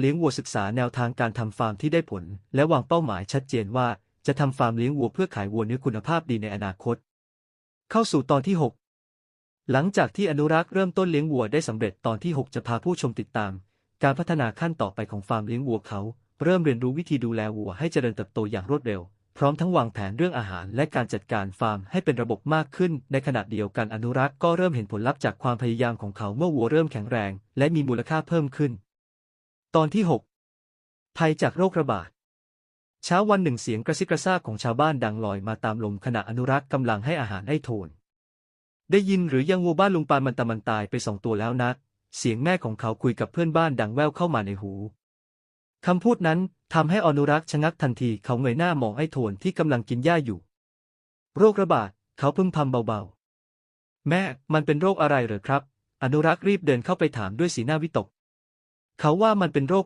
เลี้ยงวัวศึกษาแนวทางการทำฟาร์มที่ได้ผล และวางเป้าหมายชัดเจนว่าจะทำฟาร์มเลี้ยงวัวเพื่อขายวัวเนื้อคุณภาพดีในอนาคต เข้าสู่ตอนที่ 6 หลังจากที่อนุรักษ์เริ่มต้นเลี้ยงวัวได้สำเร็จตอนที่ 6 จะพาผู้ชมติดตาม การพัฒนาขั้นต่อไปของฟาร์มเลี้ยงวัวเขา เริ่มเรียนรู้วิธีดูแลวัวให้เจริญเติบโตอย่างรวดเร็ว พร้อมทั้งวางแผนเรื่องอาหารและการจัดการฟาร์มให้เป็นระบบมากขึ้น ในขณะเดียวกันอนุรักษ์ก็เริ่มเห็นผลลัพธ์จากความพยายามของเขาเมื่อวัวเริ่มแข็งแรง และมีมูลค่าเพิ่มขึ้น ตอนที่ 6 ภัยจากโรคระบาด เช้าวันหนึ่งเสียงกระซิบกระซาบของชาวบ้านดังลอยมาตามลมขณะอนุรักษ์กำลังให้อาหารให้โทน ได้ยินหรือยังวัวบ้านลุงปานมันตะมันตายไปสองตัวแล้วนะ เสียงแม่ของเขาคุยกับเพื่อนบ้านดังแว่วเข้ามาในหู คำพูดนั้นทำให้อนุรักษ์ชะงักทันทีเขาเงยหน้ามองไอ้โทนที่กำลังกินหญ้าอยู่ โรคระบาดเขาพึมพำเบาๆ แม่ มันเป็นโรคอะไรเหรอครับ อนุรักษ์รีบเดินเข้าไปถามด้วยสีหน้าวิตก เขาว่ามันเป็นโรค